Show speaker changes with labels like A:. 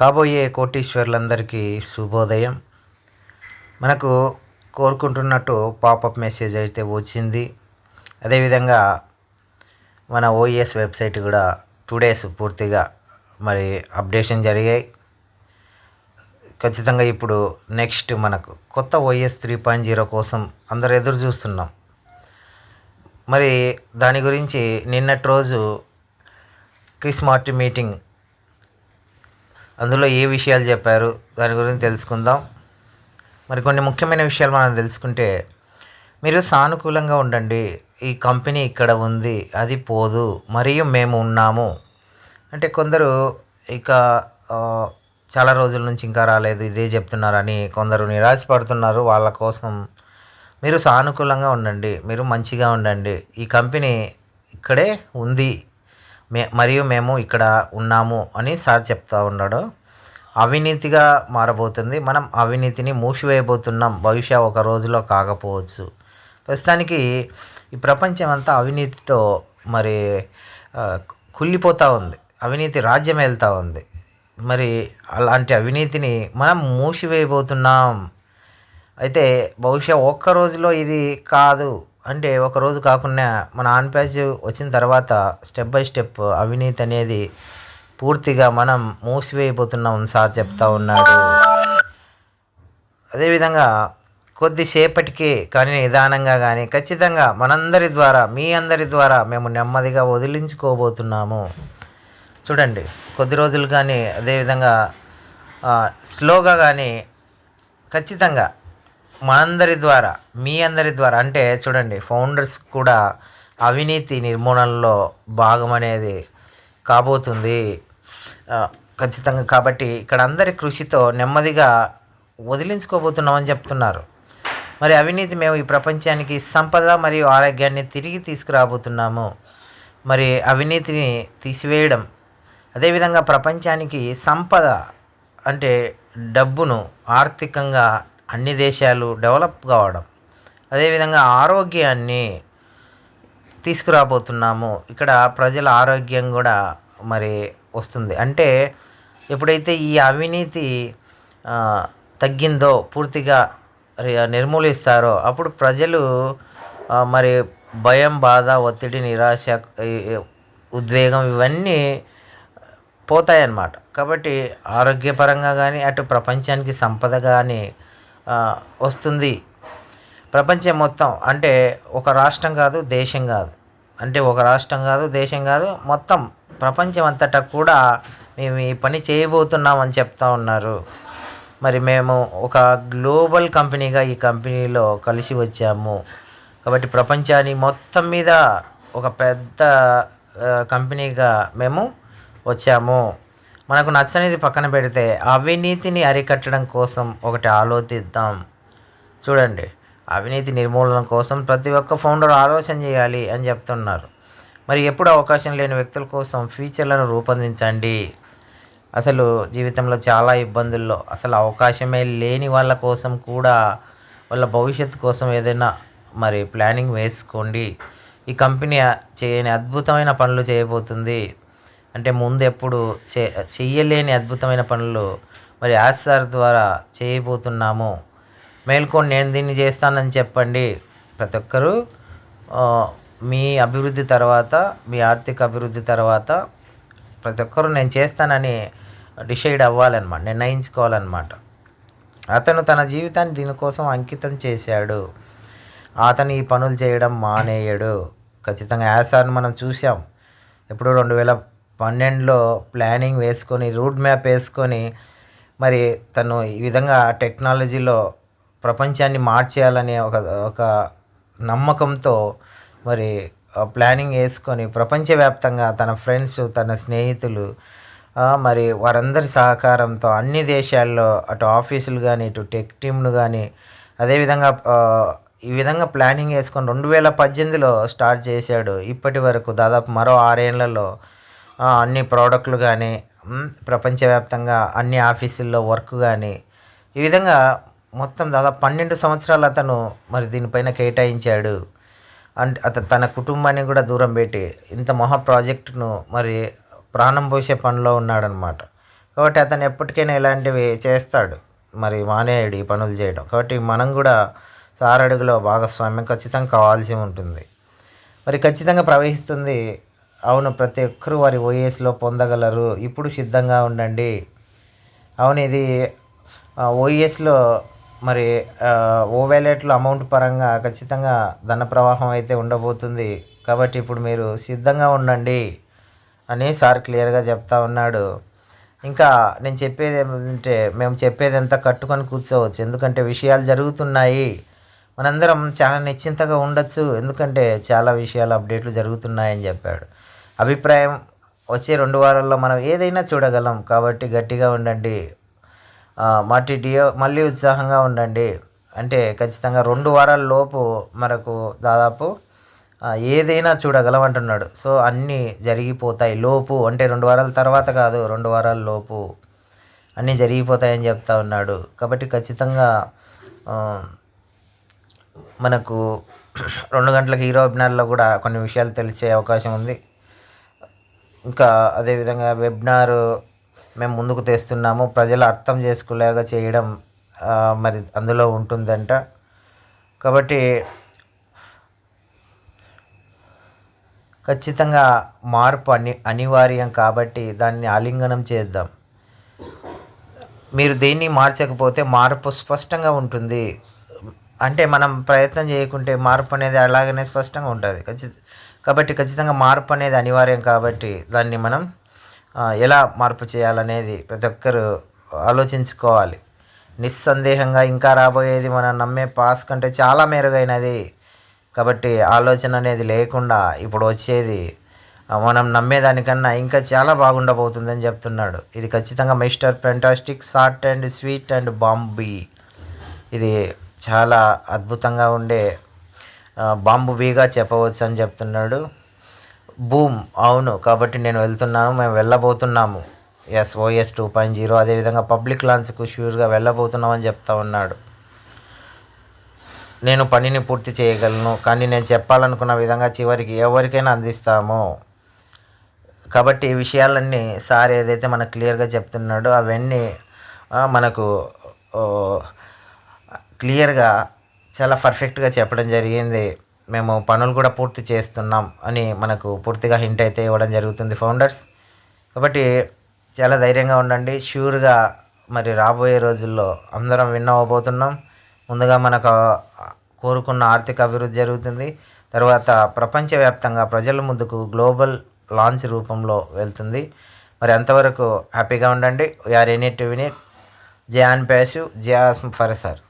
A: కాబోయే కోటీశ్వర్లందరికీ శుభోదయం. మనకు కోరుకుంటున్నట్టు పాపప్ మెసేజ్ అయితే వచ్చింది. అదేవిధంగా మన ఓఈఎస్ వెబ్సైట్ కూడా టూ డేస్ పూర్తిగా మరి అప్డేషన్ జరిగాయి. ఖచ్చితంగా ఇప్పుడు నెక్స్ట్ మనకు కొత్త ఓఎస్ త్రీ పాయింట్ జీరో కోసం అందరు ఎదురు చూస్తున్నాం. మరి దాని గురించి నిన్నటి రోజు క్రిస్ మార్టి మీటింగ్ అందులో ఏ విషయాలు చెప్పారు? దాని గురించి తెలుసుకుందాం. మరి కొన్ని ముఖ్యమైన విషయాలు మనం తెలుసుకుంటే మీరు సానుకూలంగా ఉండండి. ఈ కంపెనీ ఇక్కడ ఉంది అది పోదు మరియు మేము ఉన్నాము. అంటే కొందరు ఇక చాలా రోజుల నుంచి ఇంకా రాలేదు ఇదే చెప్తున్నారని కొందరు నిరాశపడుతున్నారు. వాళ్ళ కోసం మీరు సానుకూలంగా ఉండండి మీరు మంచిగా ఉండండి. ఈ కంపెనీ ఇక్కడే ఉంది మే మరియు మేము ఇక్కడ ఉన్నాము అని సార్ చెప్తా ఉన్నాడు. అవినీతిగా మారబోతుంది. మనం అవినీతిని మూసివేయబోతున్నాం. బహుశా ఒక రోజులో కాకపోవచ్చు. ప్రస్తుతానికి ఈ ప్రపంచం అంతా అవినీతితో మరి కుళ్ళిపోతూ ఉంది. అవినీతి రాజ్యం వెళ్తూ ఉంది. మరి అలాంటి అవినీతిని మనం మూసివేయబోతున్నాం. అయితే బహుశా ఒక్క రోజులో ఇది కాదు. అంటే ఒకరోజు కాకుండా మన ఆన్ ప్యాచ్ వచ్చిన తర్వాత స్టెప్ బై స్టెప్ అవినీతి అనేది పూర్తిగా మనం మూసివేయబోతున్నాం సార్ చెప్తా ఉన్నాడు. అదేవిధంగా కొద్దిసేపటికి కానీ నిదానంగా కానీ ఖచ్చితంగా మనందరి ద్వారా మీ అందరి ద్వారా మేము నెమ్మదిగా వదిలించుకోబోతున్నాము. చూడండి కొద్ది రోజులు కానీ అదేవిధంగా స్లోగా కానీ ఖచ్చితంగా మనందరి ద్వారా మీ అందరి ద్వారా అంటే చూడండి ఫౌండర్స్ కూడా అవినీతి నిర్మూలనలో భాగం అనేది కాబోతుంది ఖచ్చితంగా కాబట్టి ఇక్కడ అందరి కృషితో నెమ్మదిగా వదిలించుకోబోతున్నామని చెప్తున్నారు. మరి అవినీతి మేము ఈ ప్రపంచానికి సంపద మరియు ఆరోగ్యాన్ని తిరిగి తీసుకురాబోతున్నాము. మరి అవినీతిని తీసివేయడం అదేవిధంగా ప్రపంచానికి సంపద అంటే డబ్బును ఆర్థికంగా అన్ని దేశాలు డెవలప్ కావడం. అదేవిధంగా ఆరోగ్యాన్ని తీసుకురాబోతున్నాము. ఇక్కడ ప్రజల ఆరోగ్యం కూడా మరి వస్తుంది. అంటే ఎప్పుడైతే ఈ అవినీతి తగ్గిందో పూర్తిగా రి- నిర్మూలిస్తారో అప్పుడు ప్రజలు మరి భయం బాధ ఒత్తిడి నిరాశ ఉద్వేగం ఇవన్నీ పోతాయన్నమాట. కాబట్టి ఆరోగ్యపరంగా కానీ అటు ప్రపంచానికి సంపద కానీ వస్తుంది. ప్రపంచం మొత్తం అంటే ఒక రాష్ట్రం కాదు దేశం కాదు. అంటే ఒక రాష్ట్రం కాదు దేశం కాదు మొత్తం ప్రపంచం అంతటా కూడా మేము ఈ పని చేయబోతున్నామని చెప్తా ఉన్నారు. మరి మేము ఒక గ్లోబల్ కంపెనీగా ఈ కంపెనీలో కలిసి వచ్చాము. కాబట్టి ప్రపంచాన్ని మొత్తం మీద ఒక పెద్ద కంపెనీగా మేము వచ్చాము. మనకు నచ్చనిది పక్కన పెడితే అవినీతిని అరికట్టడం కోసం ఒకటి ఆలోచిద్దాం. చూడండి అవినీతి నిర్మూలన కోసం ప్రతి ఒక్క ఫౌండర్ ఆలోచన చేయాలి అని చెప్తున్నారు. మరి ఎప్పుడు అవకాశం లేని వ్యక్తుల కోసం ఫీచర్లను రూపొందించండి. అసలు జీవితంలో చాలా ఇబ్బందుల్లో అసలు అవకాశమే లేని వాళ్ళ కోసం కూడా వాళ్ళ భవిష్యత్తు కోసం ఏదైనా మరి ప్లానింగ్ వేసుకోండి. ఈ కంపెనీ చేయని అద్భుతమైన పనులు చేయబోతుంది. అంటే ముందు ఎప్పుడు చే చెయ్యలేని అద్భుతమైన పనులు మరి ఆస్సార్ ద్వారా చేయబోతున్నాము. మేల్కొని నేను దీన్ని చేస్తానని చెప్పండి. ప్రతి ఒక్కరూ మీ అభివృద్ధి తర్వాత మీ ఆర్థిక అభివృద్ధి తర్వాత ప్రతి ఒక్కరూ నేను చేస్తానని డిసైడ్ అవ్వాలన్నమాట. నిర్ణయించుకోవాలన్నమాట. అతను తన జీవితాన్ని దీనికోసం అంకితం చేశాడు. అతను ఈ పనులు చేయడం మానేయడు. ఖచ్చితంగా యాసార్ని మనం చూసాం ఎప్పుడు రెండు వేల పన్నెండులో ప్లానింగ్ వేసుకొని రూట్ మ్యాప్ వేసుకొని మరి తను ఈ విధంగా టెక్నాలజీలో ప్రపంచాన్ని మార్చేయాలనే ఒక ఒక నమ్మకంతో మరి ప్లానింగ్ వేసుకొని ప్రపంచవ్యాప్తంగా తన ఫ్రెండ్స్ తన స్నేహితులు మరి వారందరి సహకారంతో అన్ని దేశాల్లో అటు ఆఫీసులు కానీ ఇటు టెక్ టీమ్లు కానీ అదేవిధంగా ఈ విధంగా ప్లానింగ్ వేసుకొని రెండు వేల పద్దెనిమిదిలో స్టార్ట్ చేశాడు. ఇప్పటి వరకు దాదాపు మరో ఆరేళ్ళలో అన్ని ప్రోడక్ట్లు కానీ ప్రపంచవ్యాప్తంగా అన్ని ఆఫీసుల్లో వర్క్ కానీ ఈ విధంగా మొత్తం దాదాపు పన్నెండు సంవత్సరాలు అతను మరి దీనిపైన కేటాయించాడు. అంటే అతను తన కుటుంబాన్ని కూడా దూరం పెట్టి ఇంత మహా ప్రాజెక్టును మరి ప్రాణం పోసే పనిలో ఉన్నాడనమాట కాబట్టి అతను ఎప్పటికైనా ఇలాంటివి చేస్తాడు. మరి మానేయడు ఈ పనులు చేయడం. కాబట్టి మనం కూడా సారడుగులో భాగస్వామ్యం ఖచ్చితంగా కావాల్సి ఉంటుంది. మరి ఖచ్చితంగా ప్రవహిస్తుంది అవును ప్రతి ఒక్కరూ వారి ఓఎస్లో పొందగలరు. ఇప్పుడు సిద్ధంగా ఉండండి. అవును ఇది ఓఎస్లో మరి ఓ వ్యాలెట్లో అమౌంట్ పరంగా ఖచ్చితంగా ధన ప్రవాహం అయితే ఉండబోతుంది. కాబట్టి ఇప్పుడు మీరు సిద్ధంగా ఉండండి అని సార్ క్లియర్గా చెప్తా ఉన్నాడు. ఇంకా నేను చెప్పేది ఏమంటే మేము చెప్పేది ఎంత కట్టుకొని కూర్చోవచ్చు. ఎందుకంటే విషయాలు జరుగుతున్నాయి. మనందరం చాలా నిశ్చింతగా ఉండొచ్చు. ఎందుకంటే చాలా విషయాలు అప్డేట్లు జరుగుతున్నాయని చెప్పాడు. అభిప్రాయం వచ్చే రెండు వారాల్లో మనం ఏదైనా చూడగలం. కాబట్టి గట్టిగా ఉండండి. మట్టి డియో మళ్ళీ ఉత్సాహంగా ఉండండి. అంటే ఖచ్చితంగా రెండు వారాల లోపు మనకు దాదాపు ఏదైనా చూడగలం అంటున్నాడు. సో అన్నీ జరిగిపోతాయి లోపు. అంటే రెండు వారాల తర్వాత కాదు రెండు వారాల లోపు అన్నీ జరిగిపోతాయని చెప్తా ఉన్నాడు. కాబట్టి ఖచ్చితంగా మనకు రెండు గంటలకు హీరో వెబినార్లో కూడా కొన్ని విషయాలు తెలిసే అవకాశం ఉంది. ఇంకా అదేవిధంగా వెబినార్ మేము ముందుకు తెస్తున్నాము. ప్రజలు అర్థం చేసుకునేలాగా చేయడం మరి అందులో ఉంటుందంట. కాబట్టి ఖచ్చితంగా మార్పు అని అనివార్యం కాబట్టి దాన్ని ఆలింగనం చేద్దాం. మీరు దేన్ని మార్చకపోతే మార్పు స్పష్టంగా ఉంటుంది. అంటే మనం ప్రయత్నం చేయకుంటే మార్పు అనేది అలాగనే స్పష్టంగా ఉంటుంది. ఖచ్చితంగా కాబట్టి ఖచ్చితంగా మార్పు అనేది అనివార్యం కాబట్టి దాన్ని మనం ఎలా మార్పు చేయాలనేది ప్రతి ఒక్కరు ఆలోచించుకోవాలి. నిస్సందేహంగా ఇంకా రాబోయేది మనం నమ్మే పాస్ కంటే చాలా మెరుగైనది. కాబట్టి ఆలోచన అనేది లేకుండా ఇప్పుడు వచ్చేది మనం నమ్మేదానికన్నా ఇంకా చాలా బాగుండబోతుందని చెప్తున్నాడు. ఇది ఖచ్చితంగా Mr fantastic short and sweet and Bambi. ఇది చాలా అద్భుతంగా ఉండే బాంబు బీగా చెప్పవచ్చు అని చెప్తున్నాడు. బూమ్ అవును కాబట్టి నేను వెళ్తున్నాను మేము వెళ్ళబోతున్నాము. S OS two point zero అదేవిధంగా పబ్లిక్ లాంచ్కు ష్యూర్గా వెళ్ళబోతున్నామని చెప్తా ఉన్నాడు. నేను పనిని పూర్తి చేయగలను కానీ నేను చెప్పాలనుకున్న విధంగా చివరికి ఎవరికైనా అందిస్తాము. కాబట్టి ఈ విషయాలన్నీ సార్ ఏదైతే మనకు క్లియర్గా చెప్తున్నాడో అవన్నీ మనకు క్లియర్గా చాలా పర్ఫెక్ట్గా చెప్పడం జరిగింది. మేము పనులు కూడా పూర్తి చేస్తున్నాం అని మనకు పూర్తిగా హింట్ అయితే ఇవ్వడం జరుగుతుంది ఫౌండర్స్ కాబట్టి చాలా ధైర్యంగా ఉండండి. ష్యూర్గా మరి రాబోయే రోజుల్లో అందరం విన్ అవ్వబోతున్నాం. ముందుగా మనకు కోరుకున్న ఆర్థిక అభివృద్ధి జరుగుతుంది. తర్వాత ప్రపంచవ్యాప్తంగా ప్రజల ముందుకు గ్లోబల్ లాంచ్ రూపంలో వెళ్తుంది. మరి అంతవరకు హ్యాపీగా ఉండండి. వీఆర్ ఎనీ టు వినిట్ జే ఆన్ ప్యాసివ్ జే ఆస్మ్ ఫర్ సార్